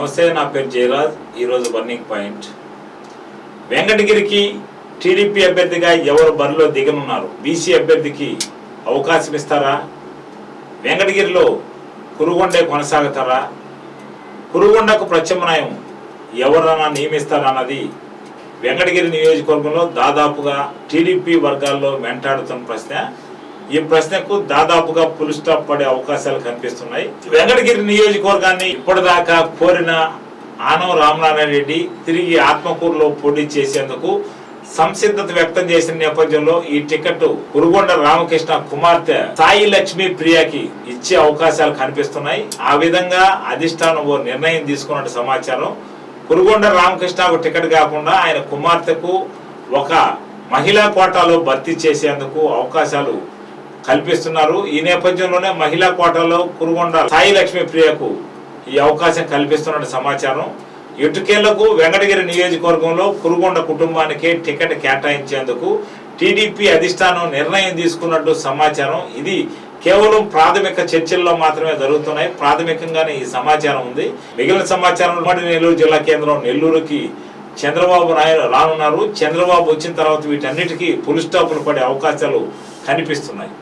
నమస్తే నా పేరు జయరాజ్. ఈరోజు బర్నింగ్ పాయింట్ వెంకటగిరికి టీడీపీ అభ్యర్థిగా ఎవరు బరిలో దిగనున్నారు? బీసీ అభ్యర్థికి అవకాశం ఇస్తారా? వెంకటగిరిలో కురుగొండే కొనసాగుతారా? కురుగొండకు ప్రత్యామ్నాయం ఎవరన్నా నియమిస్తారన్నది వెంకటగిరి నియోజకవర్గంలో దాదాపుగా టీడీపీ వర్గాల్లో వెంటాడుతున్న ప్రశ్న. ఈ ప్రశ్నకు దాదాపుగా పులి స్టాప్ పడే అవకాశాలు కనిపిస్తున్నాయి. వెంకటగిరి నియోజకవర్గాన్ని ఇప్పటిదాకా కోరిన ఆనవ రామనారాయణ రెడ్డి తిరిగి ఆత్మకూరులో పోటీ చేసేందుకు సంసిద్ధత వ్యక్తం చేసిన నేపథ్యంలో ఈ టికెట్ కురుగొండ రామకృష్ణ కుమార్తె సాయి లక్ష్మి ప్రియకి ఇచ్చే అవకాశాలు కనిపిస్తున్నాయి. ఆ విధంగా అధిష్టానం ఓ నిర్ణయం తీసుకున్నట్టు సమాచారం. కురుగొండ రామకృష్ణకు టికెట్ కాకుండా ఆయన కుమార్తెకు ఒక మహిళా కోటాలో భర్తీ చేసేందుకు అవకాశాలు కల్పిస్తున్నారు. ఈ నేపథ్యంలోనే మహిళా కోటలో కురుగొండ సాయి లక్ష్మి ప్రియకు ఈ అవకాశం కల్పిస్తున్నట్టు సమాచారం. ఇటుకేళ్ళకు వెంకటగిరి నియోజకవర్గంలో కురుగొండ కుటుంబానికి టికెట్ కేటాయించేందుకు టీడీపీ అధిష్టానం నిర్ణయం తీసుకున్నట్టు సమాచారం. ఇది కేవలం ప్రాథమిక చర్చల్లో మాత్రమే జరుగుతున్నాయి. ప్రాథమికంగానే ఈ సమాచారం ఉంది. మిగిలిన సమాచారం ఉమ్మడి నెల్లూరు జిల్లా కేంద్రం నెల్లూరుకి చంద్రబాబు నాయుడు రానున్నారు. చంద్రబాబు వచ్చిన తర్వాత వీటన్నిటికీ పులి స్టాపులు పడే అవకాశాలు కనిపిస్తున్నాయి.